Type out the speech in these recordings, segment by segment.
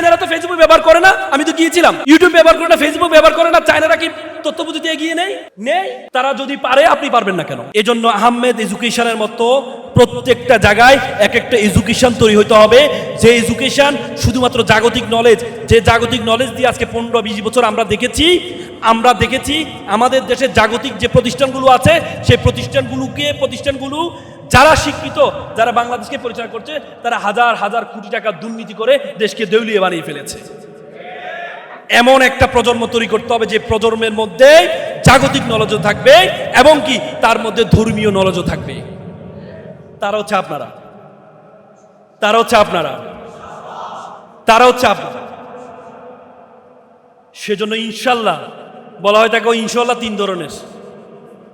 চায়নারা তো ফেসবুক ব্যবহার করে না, আমি তো গিয়েছিলাম। ইউটিউব ব্যবহার করে না ফেসবুক ব্যবহার করে না, চায়নারা কি তথ্য প্রযুক্তি এগিয়ে নেই? নেই। তারা যদি পারে, আপনি পারবেন না কেন? এজন্য আহমেদ এডুকেশনের মতো প্রত্যেকটা জায়গায় এক একটা এডুকেশন তৈরি হতে হবে। যে এডুকেশন শুধুমাত্র জাগতিক নলেজ যে জাগতিক নলেজ দিয়ে আজকে পনেরো, বিশ বছর আমরা দেখেছি আমরা দেখেছি আমাদের দেশে জাগতিক যে প্রতিষ্ঠানগুলো আছে, সেই প্রতিষ্ঠানগুলোকে, প্রতিষ্ঠানগুলো যারা শিক্ষিত, যারা বাংলাদেশকে পরিচালনা করছে, তারা হাজার হাজার কোটি টাকা দুর্নীতি করে দেশকে দেউলিয়ে বানিয়ে ফেলেছে। এমন একটা প্রজন্ম তৈরি করতে হবে যে প্রজন্মের মধ্যে জাগতিক নলেজও থাকবে এবং কি তার মধ্যে ধর্মীয় নলেজও থাকবে। তারা হচ্ছে আপনারা। তারা হচ্ছে আপনারা। তারা হচ্ছে আপনারা। সেজন্য ইনশাল্লাহ, বলা হয় তাকে ইনশাল্লাহ তিন ধরনের।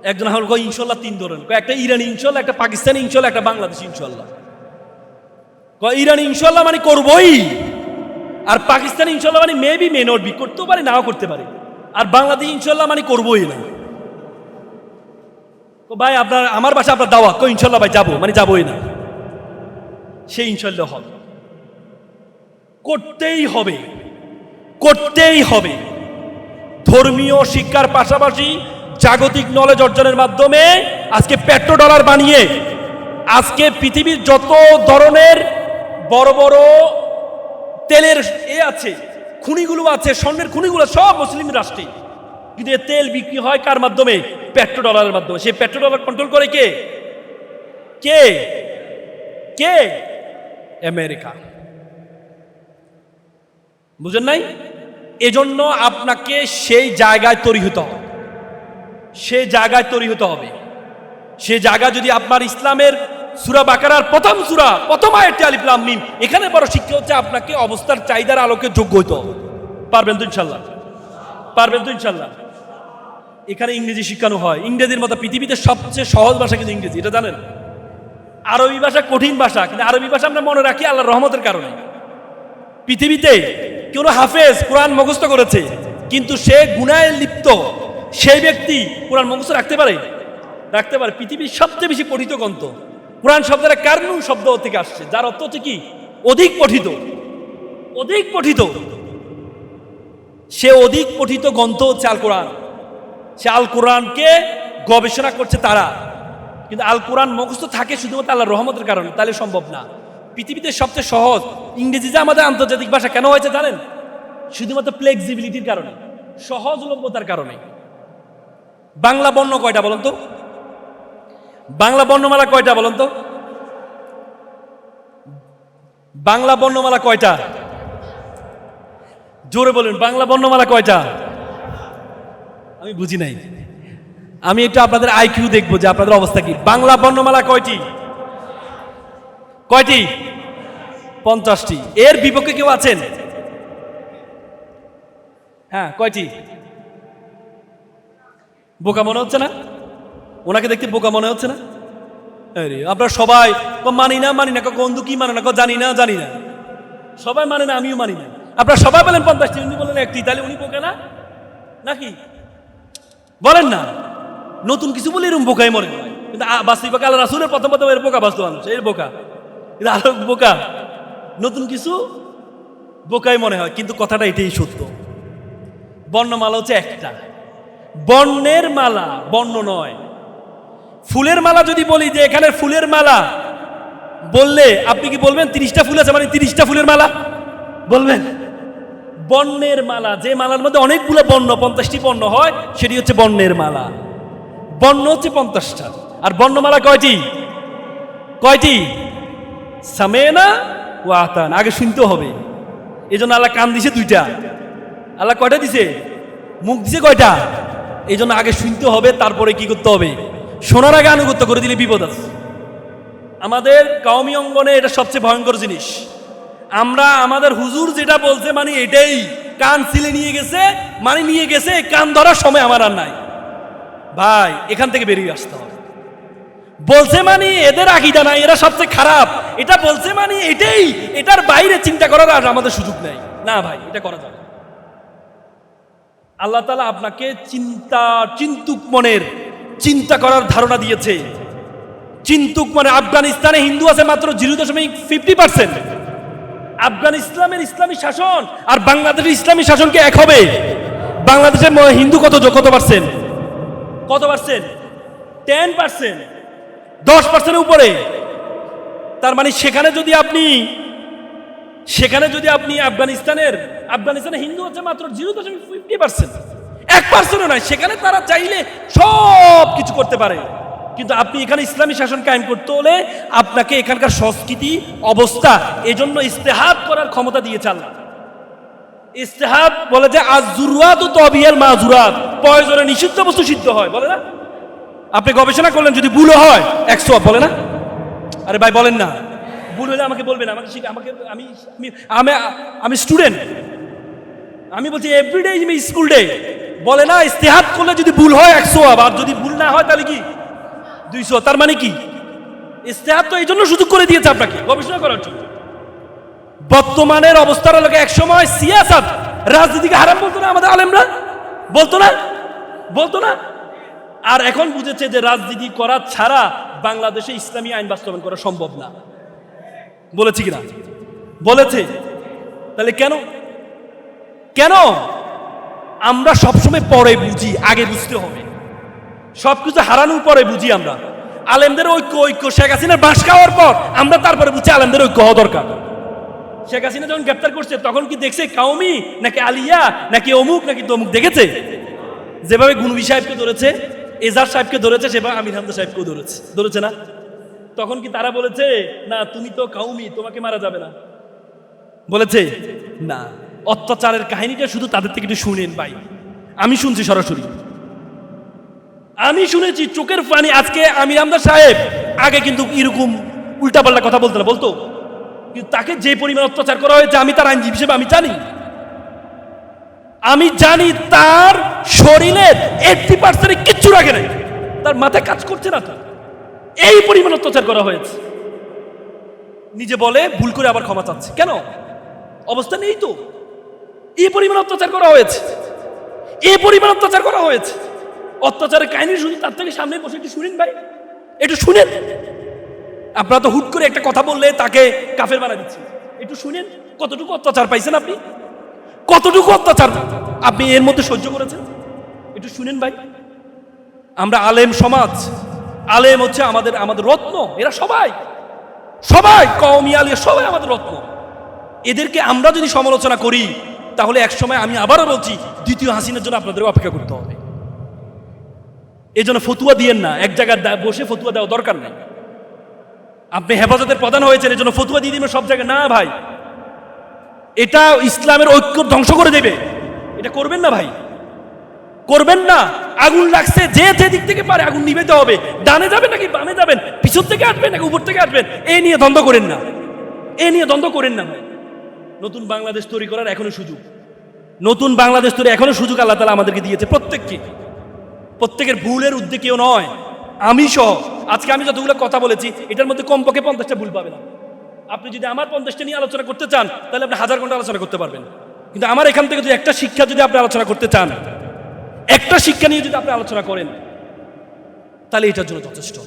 একজন হল কয়, ইনশাল্লাহ তিন ধরনের কয়, একটা ইরানি ইনশাল্লাহ, একটা পাকিস্তানি ইনশাল্লাহ, একটা বাংলাদেশ ইনশাল্লাহ। কয়, ইরানি ইনশাল্লাহ মানে করবই। আর পাকিস্তানি ইনশাল্লাহ মানে মেবি মে নট বি করতেও পারে, নাও করতে পারে। আর বাংলাদেশ ইনশাল্লাহ মানে করবোই না। ভাই, আপনার, আমার বাসা আপনার দাওয়া কই ইনশাল্লাহ ভাই, যাব মানে যাবোই না। সে ইনশাল্লাহ হবে। করতেই হবে। করতেই হবে। ধর্মীয় শিক্ষার পাশাপাশি জাগতিক নলেজ অর্জনের মাধ্যমে আজকে পেট্রো ডলার বানিয়ে আজকে পৃথিবীর যত ধরনের বড় বড় তেলের এ আছে, খুনিগুলো আছে, স্বর্ণের খুনিগুলো সব মুসলিম রাষ্ট্রে। কিন্তু তেল বিক্রি হয় কার মাধ্যমে? পেট্রো ডলারের মাধ্যমে। সেই পেট্রো ডলার কন্ট্রোল করে কে? কে? কে? আমেরিকা। বুঝেন নাই? এজন্য আপনাকে সেই জায়গায় তৈরি হতে হবে। সেই জায়গায় তৈরি হতে হবে। সে জায়গা যদি আপনার ইসলামের সুরা বাকারার প্রথম সুরা, প্রথম আয়াতটি আলিফ লাম মিম, এখানে বড় শিক্ষা হচ্ছে আপনাকে অবস্থার চাহিদার আলোকে যোগ্য হইতে হবে। পারবেন তো ইনশাল্লাহ পারবেন তো ইনশাল্লাহ এখানে ইংরেজি শিক্ষানো হয়। ইংরেজির মতো পৃথিবীতে সবচেয়ে সহজ ভাষা কিন্তু ইংরেজি, এটা জানেন? আরবি ভাষা কঠিন ভাষা, কিন্তু আরবি ভাষা আমরা মনে রাখি আল্লাহ রহমতের কারণে। পৃথিবীতে কেউ হাফেজ কোরআন মুখস্থ করেছে, কিন্তু সে গুনায় লিপ্ত। সেই ব্যক্তি কোরআন মুখস্থ রাখতে পারে? রাখতে পারে। পৃথিবীর সবচেয়ে বেশি পঠিত গ্রন্থ। কোরআন শব্দের কারনুন শব্দ থেকে আসছে? যার অর্থ হচ্ছে কি? অধিক পঠিত। অধিক পঠিত। সে অধিক পঠিত গ্রন্থ হচ্ছে আল কোরআন সে আল কোরআনকে গবেষণা করছে তারা। কিন্তু আল কোরআন মুখস্থ থাকে শুধুমাত্র আল্লাহর রহমতের কারণে। তাহলে সম্ভব না। পৃথিবীতে সবচেয়ে সহজ ইংরেজি যে আমাদের আন্তর্জাতিক ভাষা কেন হয়েছে জানেন? শুধুমাত্র ফ্লেক্সিবিলিটির কারণে, সহজলভ্যতার কারণে। বাংলা বর্ণ কয়টা বলুন তো? বাংলা বর্ণমালা কয়টা বলুন তো? বাংলা বর্ণমালা কয়টা? জোরে বলুন, বাংলা বর্ণমালা কয়টা? আমি বুঝি নাই। আমি একটু আপনাদের আইকিউ দেখব যে আপনাদের অবস্থা কি। বাংলা বর্ণমালা কয়টি? কয়টি? পঞ্চাশটি। এর বিপক্ষে কেউ আছেন? হ্যাঁ কয়টি? বোকা মনে হচ্ছে না? ওনাকে দেখতে বোকা মনে হচ্ছে না? আরে আপনারা সবাই মানি না মানি না বন্ধু কি মানে না জানি না জানি না। সবাই মানে না, আমিও মানি না। আপনারা সবাই বলেন পঞ্চাশটি উনি বলেন একটি, তাহলে উনি বোকা না? নাকি? বলেন না। নতুন কিছু বলে এরকম বোকাই মরে। কিন্তু বাস্তবিক আল্লাহ রাসুলের প্রথম প্রথম এর বোকা বাস্তব মানুষ, এর বোকা। কিন্তু আরও বোকা। নতুন কিছু বোকাই মনে হয়, কিন্তু কথাটা এটাই সত্য। বর্ণমালা হচ্ছে একটা। বর্ণের মালা বর্ণ নয়। ফুলের মালা যদি বলি যে এখানে ফুলের মালা বললে আপনি কি বলবেন তিরিশটা ফুল আছে মানে তিরিশটা ফুলের মালা? বলবেন। বর্ণের মালা যে মালার মধ্যে অনেকগুলো বর্ণ পঞ্চাশটি বর্ণ হয় সেটি হচ্ছে বর্ণের মালা। বর্ণ হচ্ছে পঞ্চাশটা। আর বর্ণমালা কয়টি? কয়টি? সামেনা ও আতান। আগে শুনতে হবে। এই জন্য আল্লাহ কান দিছে দুইটা। আল্লাহ কয়টা দিছে? মুখ দিছে কয়টা? এই জন্য আগে শুনতে হবে, তারপরে কি করতে হবে? শোনার আগে আনুগত্য করে দিলে বিপদ আছে। আমাদের কাউমি অঙ্গনে এটা সবচেয়ে ভয়ঙ্কর জিনিস। আমরা, আমাদের হুজুর যেটা বলছে মানে এটাই। কান সিলে নিয়ে গেছে মানে নিয়ে গেছে, কান ধরার সময় আমার আর নাই। ভাই, এখান থেকে বেরিয়ে আসতে হবে। বলছে মানে এদের আকিদা নাই, এরা সবচেয়ে খারাপ। এটা বলছে মানে এটাই, এটার বাইরে চিন্তা করার আর আমাদের সুযোগ নেই। না ভাই, এটা করা যাবে। আল্লাহ তালা আপনাকে চিন্তা, চিন্তুক মনের চিন্তা করার ধারণা দিয়েছে। চিন্তুক মানে আফগানিস্তানে হিন্দু আছে মাত্র জিরো দশমিক ফিফটি পার্সেন্ট আফগান ইসলামের ইসলামী শাসন আর বাংলাদেশের ইসলামী শাসনকে এক হবে। বাংলাদেশের হিন্দু কত কত পার্সেন্ট কত পার্সেন্ট টেন পার্সেন্ট দশ পার্সেন্টের উপরে। তার মানে সেখানে যদি আপনি সেখানে যদি আপনি আফগানিস্তানের আফগানিস্তানে হিন্দু হচ্ছে মাত্র জিরো দশমিক ফিফটি পার্সেন্ট এক পার্সেন্টও নয়, সেখানে তারা চাইলে সব কিছু করতে পারে। কিন্তু আপনি এখানে ইসলামী শাসন কায়েম করতে হলে আপনাকে এখানকার সংস্কৃতি, অবস্থা, এজন্য ইস্তেহাদ করার ক্ষমতা দিয়েছে আল্লাহ। ইস্তেহাদ বলে যে আজ জুরুয়াত ও তবিয়াল মাজুরাত, প্রয়োজনে নিষিদ্ধ বস্তু সিদ্ধ হয়, বলে না? আপনি গবেষণা করলেন যদি ভুলও হয় একশো বলে না? আরে ভাই, বলেন না। ভুল হলে আমাকে বলবেন, আমাকে শিখে, আমাকে, আমি আমি আমি স্টুডেন্ট আমি বলছি এভরিডে ইজ স্কুল ডে বলে না ইস্তেহাত করলে যদি ভুল হয়, একশো আর যদি ভুল না হয়, তাহলে কি? দুইশো। তার মানে কি? ইস্তেহাত তো এই জন্য সুযোগ করে দিয়েছে আপনাকে, গবেষণা করার জন্য। বর্তমানের অবস্থার লোকে এক সময় সিয়াসাত রাজনীতিকে হারাম বলতো না আমাদের আলেমরা? বলতো না? বলতো না? আর এখন বুঝেছে যে রাজনীতি করা ছাড়া বাংলাদেশে ইসলামী আইন বাস্তবায়ন করা সম্ভব না। বলেছে কিনা? বলেছে। তাহলে কেন? কেন? আমরা সবসময় পরে বুঝি, আগে বুঝতে হবে। সবকিছু হারানোর পরে বুঝি আমরা। আলেমদের ঐক্য ঐক্য। শেখ হাসিনার বাঁশ খাওয়ার পর আমরা তারপরে বুঝছি আলেমদের ঐক্য হওয়া দরকার। শেখ হাসিনা যখন গ্রেপ্তার করছে, তখন কি দেখছে কাউমি নাকি আলিয়া, নাকি অমুক, নাকি তমুক? দেখেছে? যেভাবে গুনবি সাহেবকে ধরেছে এজার সাহেবকে ধরেছে, সেভাবে আমির হামদা সাহেবকেও ধরেছে। ধরেছে না? তখন কি তারা বলেছে, না, তুমি তো কাউমি, তোমাকে মারা যাবে না? বলেছে, না, অত্যাচারের কাহিনীটা শুধু তাদের থেকে একটু শুনেন ভাই। আমি শুনছি সরাসরি। আমি শুনেছি চোখের পানি আজকে আমির হামদা সাহেব, আগে কিন্তু এরকম উল্টাপাল্টা কথা বলতো না, বলতো? কিন্তু তাকে যে পরিমাণ অত্যাচার করা হয়েছে, আমি তার আইনজীবী হিসেবে আমি জানি। আমি জানি তার শরীরের এইটটি পার্সেন্ট কিচ্ছু রাখে নাই। তার মাথায় কাজ করছে না তার এই পরিমাণ অত্যাচার করা হয়েছে। নিজে বলে ভুল করে আবার ক্ষমা চাচ্ছে। কেন? অবস্থা নেই তো। এই পরিমাণ অত্যাচার করা হয়েছে। এই পরিমাণ অত্যাচার করা হয়েছে। অত্যাচারের কাহিনী শুধু তার থেকে সামনে বসে একটু শুনেন ভাই। একটু শুনেন। আপনারা তো হুট করে একটা কথা বললে তাকে কাফের বানা দিচ্ছেন। একটু শুনেন, কতটুকু অত্যাচার পাইছেন আপনি? কতটুকু অত্যাচার আপনি এর মধ্যে সহ্য করেছেন? একটু শুনেন ভাই। আমরা আলেম সমাজ আলেম হচ্ছে আমাদের আমাদের রত্ন। এরা সবাই সবাই, কওমি আলিয়া সবাই আমাদের রত্ন। এদেরকে আমরা যদি সমালোচনা করি, তাহলে একসময় আমি আবারও বলছি, দ্বিতীয় হাসিনের জন্য আপনাদের অপেক্ষা করতে হবে। এই জন্য ফতুয়া দিয়েন না, এক জায়গায় বসে ফতুয়া দেওয়া দরকার নেই। আপনি হেফাজতের প্রধান হয়েছেন এই জন্য ফতুয়া দিয়ে দিবেন সব জায়গায়। না ভাই, এটা ইসলামের ঐক্য ধ্বংস করে দেবে। এটা করবেন না ভাই। করবেন না। আগুন লাগছে, যে যে দিক থেকে পারে আগুন নিবেতে হবে। ডানে যাবেন নাকি বামে যাবেন? পিছন থেকে আসবেন নাকি উপর থেকে আসবেন? এই নিয়ে দ্বন্দ্ব করেন না। এই নিয়ে দ্বন্দ্ব করেন না। নতুন বাংলাদেশ তৈরি করার এখনও সুযোগ। নতুন বাংলাদেশ তৈরি এখনও সুযোগ আল্লাহ তালা আমাদেরকে দিয়েছে প্রত্যেককে। প্রত্যেকের ভুলের উদ্যোগ কেউ নয়। আমি সহ। আজকে আমি যতগুলো কথা বলেছি, এটার মধ্যে কমপক্ষে পঞ্চাশটা ভুল পাবেন না আপনি যদি আমার পঞ্চাশটা নিয়ে আলোচনা করতে চান, তাহলে আপনি হাজার ঘণ্টা আলোচনা করতে পারবেন। কিন্তু আমার এখান থেকে যদি একটা শিক্ষা যদি আপনি আলোচনা করতে চান একটা শিক্ষা নিয়ে যদি আপনি আলোচনা করেন তাহলে এটার জন্য যথেষ্ট।